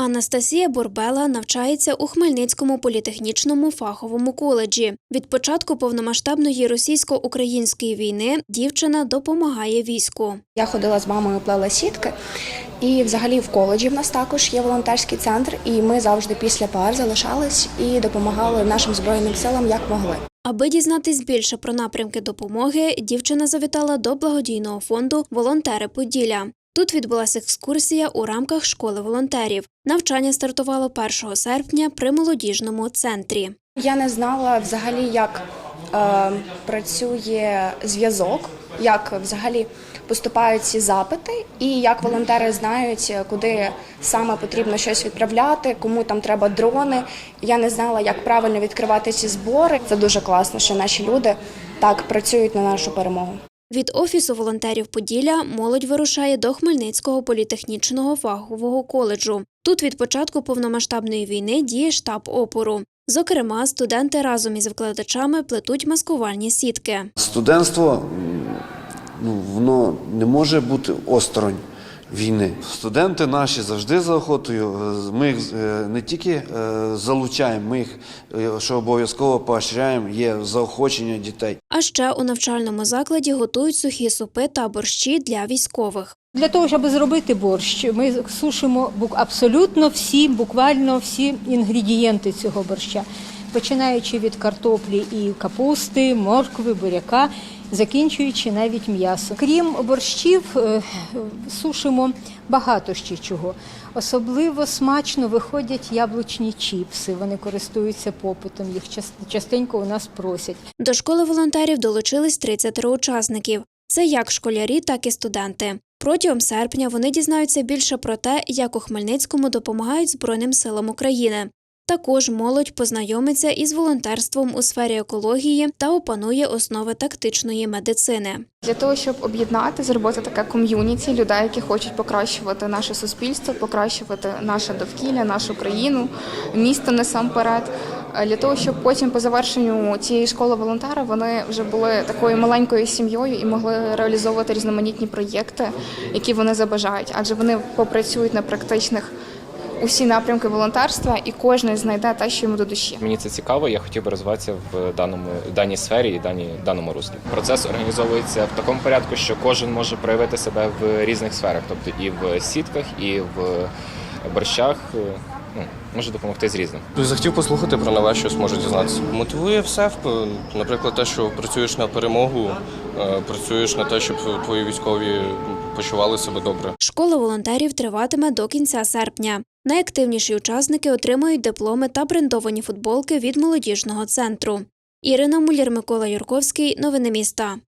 Анастасія Борбела навчається у Хмельницькому політехнічному фаховому коледжі. Від початку повномасштабної російсько-української війни дівчина допомагає війську. Я ходила з мамою, плела сітки. І взагалі в коледжі в нас також є волонтерський центр, і ми завжди після пар залишались і допомагали нашим збройним силам як могли. Аби дізнатись більше про напрямки допомоги, дівчина завітала до благодійного фонду Волонтери Поділля. Тут відбулася екскурсія у рамках школи волонтерів. Навчання стартувало 1 серпня при молодіжному центрі. Я не знала взагалі, як е, працює зв'язок, як взагалі поступають ці запити, і як волонтери знають, куди саме потрібно щось відправляти, кому там треба дрони. Я не знала, як правильно відкривати ці збори. Це дуже класно, що наші люди так працюють на нашу перемогу. Від офісу волонтерів Поділля молодь вирушає до Хмельницького політехнічного фахового коледжу. Тут від початку повномасштабної війни діє штаб опору. Зокрема, студенти разом із викладачами плетуть маскувальні сітки. Студентство ну, воно не може бути осторонь війни. Студенти наші завжди за охотою. е, Ми їх е, не тільки е, залучаємо, ми їх що обов'язково поощряємо, є заохочення дітей. А ще у навчальному закладі готують сухі супи та борщі для військових. Для того, щоб зробити борщ, ми сушимо бук- абсолютно всі, буквально всі інгредієнти цього борща, починаючи від картоплі і капусти, моркви, буряка, закінчуючи навіть м'ясо. Крім борщів, е, сушимо багато ще чого. Особливо смачно виходять яблучні чіпси. Вони користуються попитом. Їх част- частенько у нас просять. До школи волонтерів долучились 30 учасників. Це як школярі, так і студенти. Протягом серпня вони дізнаються більше про те, як у Хмельницькому допомагають Збройним силам України. Також молодь познайомиться із волонтерством у сфері екології та опанує основи тактичної медицини. Для того, щоб об'єднати, зробити таке ком'юніті людей, які хочуть покращувати наше суспільство, покращувати наше довкілля, нашу країну, місто насамперед. Для того, щоб потім по завершенню цієї школи волонтера вони вже були такою маленькою сім'єю і могли реалізовувати різноманітні проєкти, які вони забажають, адже вони попрацюють на практичних усі напрямки волонтерства, і кожен знайде те, що йому до душі. Мені це цікаво. Я хотів би розвиватися в даному в даній сфері і даній даному руслі. Процес організовується в такому порядку, що кожен може проявити себе в різних сферах, тобто і в сітках, і в борщах. Ну, може допомогти з різним. Захотів послухати про нове, щось можу дізнатися. Мотивує все, наприклад, те, що працюєш на перемогу, е, працюєш на те, щоб твої військові почували себе добре. Школа волонтерів триватиме до кінця серпня. Найактивніші учасники отримують дипломи та брендовані футболки від молодіжного центру. Ірина Мулір, Микола Юрковський. Новини міста.